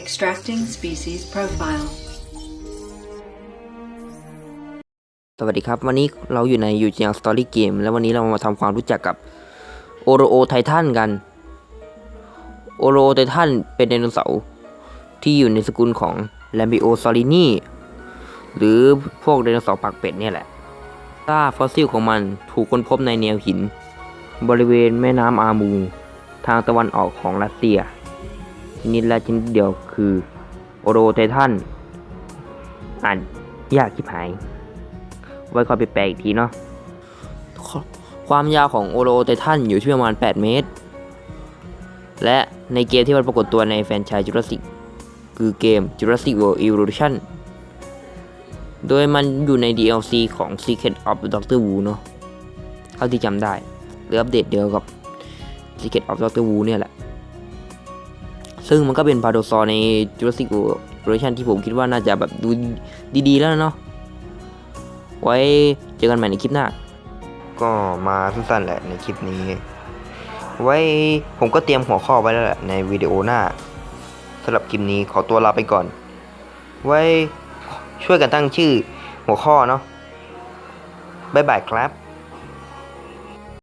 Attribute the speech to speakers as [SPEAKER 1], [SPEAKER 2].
[SPEAKER 1] Extracting species profile.
[SPEAKER 2] สวัสดีครับ วันนี้เราอยู่ในยู่จียงสตอรี่เกมแล้ววันนี้เรามาทำความรู้จักกับโอโรโอไททันกันโอโรโอไททันเป็นไดโนเสาร์ที่อยู่ในสกุลของแลมบิโอซอลินีหรือพวกไดโนเสาร์ปากเป็ดเนี่ยแหละซากฟอสซิลของมันถูกค้นพบในแนวหิน บริเวณแม่น้ำอามู ทางตะวันออกของรัสเซีย ชนิดและชนิดเดียวคือโอโรไททันอ่านยากชิบหาย ไว้คอยไปแปลอีกทีเนาะความยาวของโอโรไททันอยู่ที่ประมาณ 8 เมตร และในเกมที่มันปรากฏตัวในแฟนชส์จูราสิกคือเกม Jurassic World Evolution โดยมันอยู่ใน DLC ของ Secret of Doctor Wu เนาะเท่าที่จำได้หรืออัปเดตเดียวกับ Secret of Doctor Wu เนี่ยแหละ ซึ่งมันก็เป็นพาโดซอใน Jurassic World Evolution ที่ผมคิดว่าน่าจะแบบดูดีๆ แล้วเนาะไว้เจอกันใหม่ในคลิปหน้า ก็มาสั้นๆแหละในคลิปนี้ ไว้ผมก็เตรียมหัวข้อไว้แล้วแหละในวิดีโอหน้าสำหรับคลิปนี้ขอตัวลาไปก่อน ไว้ช่วยกันตั้งชื่อหัวข้อเนาะบ๊ายบายครับ